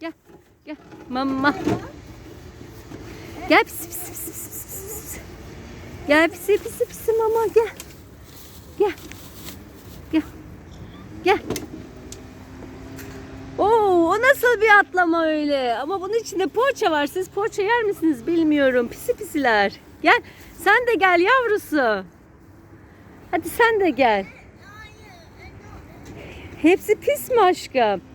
Gel. Gel. Mama. Gel pisi pisi pisi pisi pisi. Gel pisi pisi pisi mama gel. Gel. Gel. Gel. Oo, o nasıl bir atlama öyle? Ama bunun içinde poğaça var. Siz poğaça yer misiniz bilmiyorum. Pisi pisiler. Gel. Sen de gel yavrusu. Hadi sen de gel. Hepsi pis mi aşkım?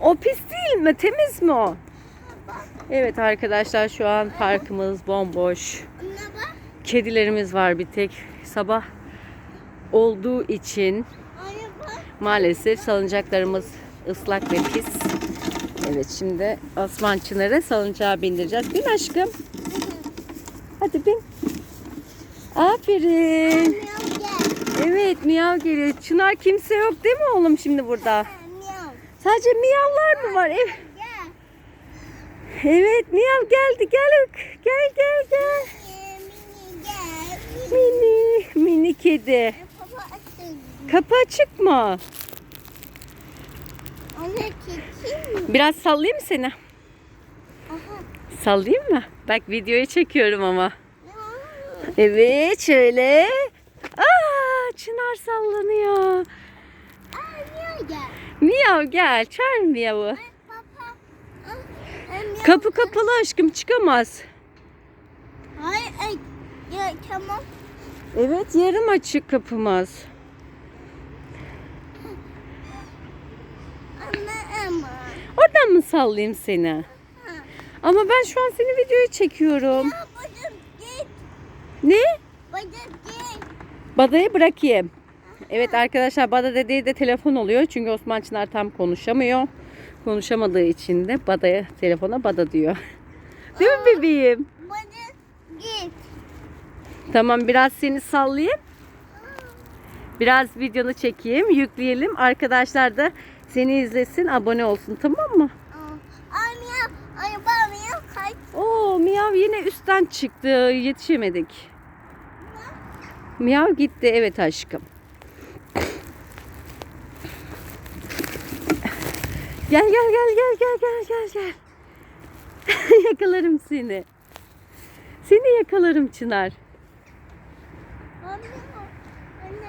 O pis değil mi? Temiz mi o? Evet arkadaşlar şu an parkımız bomboş. Kedilerimiz var bir tek. Sabah olduğu için maalesef salıncaklarımız ıslak ve pis. Evet şimdi Osman Çınar'ı salıncağa bindireceğiz. Bin aşkım. Hadi bin. Aferin. Evet miyav geliyor. Çınar kimse yok değil mi oğlum şimdi burada? Sadece miyavlar mı var? Evet. Evet miyav geldi gel. Gel gel gel. Mini mini kedi. Kapı açık mı? Biraz sallayayım mı seni? Sallayayım mı? Bak videoyu çekiyorum ama. Evet şöyle. Aa, çınar sallanıyor. Miyav gel. Çağır miyavı. Kapı kapalı aşkım çıkamaz. Hayır, ay, ya, tamam. Evet yarım açık kapımız. Ama. Oradan mı sallayayım seni? Ama ben şu an seni videoyu çekiyorum. Ya bacım git. Ne? Bacım git. Bada'yı bırakayım. Evet arkadaşlar Bada dediği de telefon oluyor. Çünkü Osman Çınar tam konuşamıyor. Konuşamadığı için de Bada'ya telefona Bada diyor. Değil mi bebeğim? Bacım git. Tamam biraz seni sallayayım. Biraz videonu çekeyim, yükleyelim. Arkadaşlar da seni izlesin, abone olsun tamam mı? Anne, ay bana kaç. Oo Miyav yine üstten çıktı. Yetişemedik. Miyav gitti. Evet aşkım. Gel gel gel gel gel gel gel gel. yakalarım seni. Seni yakalarım Çınar. Anne, anne,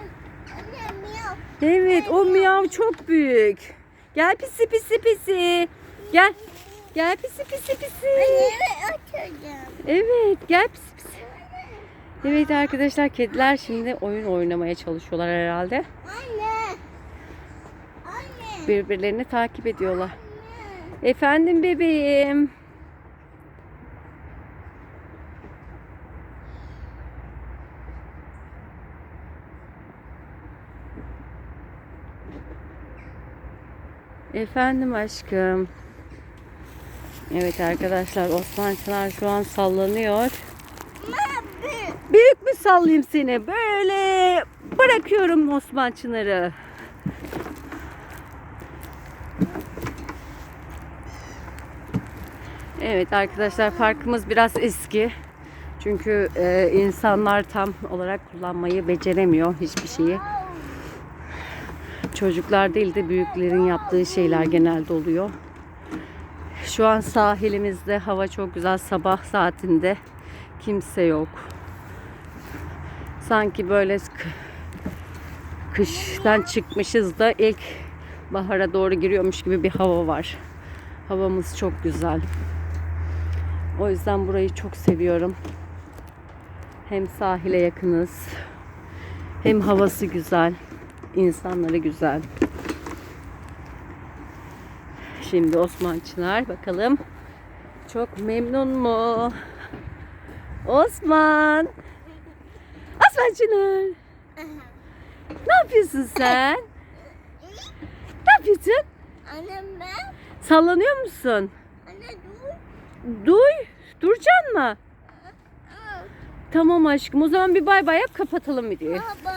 anne miyav. Evet o miyav çok büyük. Gel pisi pisi pisi. Gel. Gel pisi pisi pisi. Anne. Evet gel pisi pisi. Evet arkadaşlar kediler şimdi oyun oynamaya çalışıyorlar herhalde. Anne. Anne. Birbirlerini takip ediyorlar. Efendim bebeğim. Efendim aşkım. Evet arkadaşlar Osman Çınar şu an sallanıyor. Büyük mü sallayayım seni? Böyle bırakıyorum Osman Çınar'ı. Evet arkadaşlar parkımız biraz eski. Çünkü e, insanlar tam olarak kullanmayı beceremiyor hiçbir şeyi. Çocuklar değil de büyüklerin yaptığı şeyler genelde oluyor. Şu an sahilimizde hava çok güzel sabah saatinde kimse yok. Sanki böyle kıştan çıkmışız da ilk bahara doğru giriyormuş gibi bir hava var. Havamız çok güzel. O yüzden burayı çok seviyorum. Hem sahile yakınız. Hem havası güzel. insanları güzel. Şimdi Osman Çınar bakalım. Çok memnun mu? Osman. Osman Çınar. Ne yapıyorsun sen? Ne yapıyorsun? Anne ben. Sallanıyor musun? Anne dur. Duy. Duracaksın mı? Tamam aşkım. O zaman bir bay bay yap kapatalım videoyu. Bye.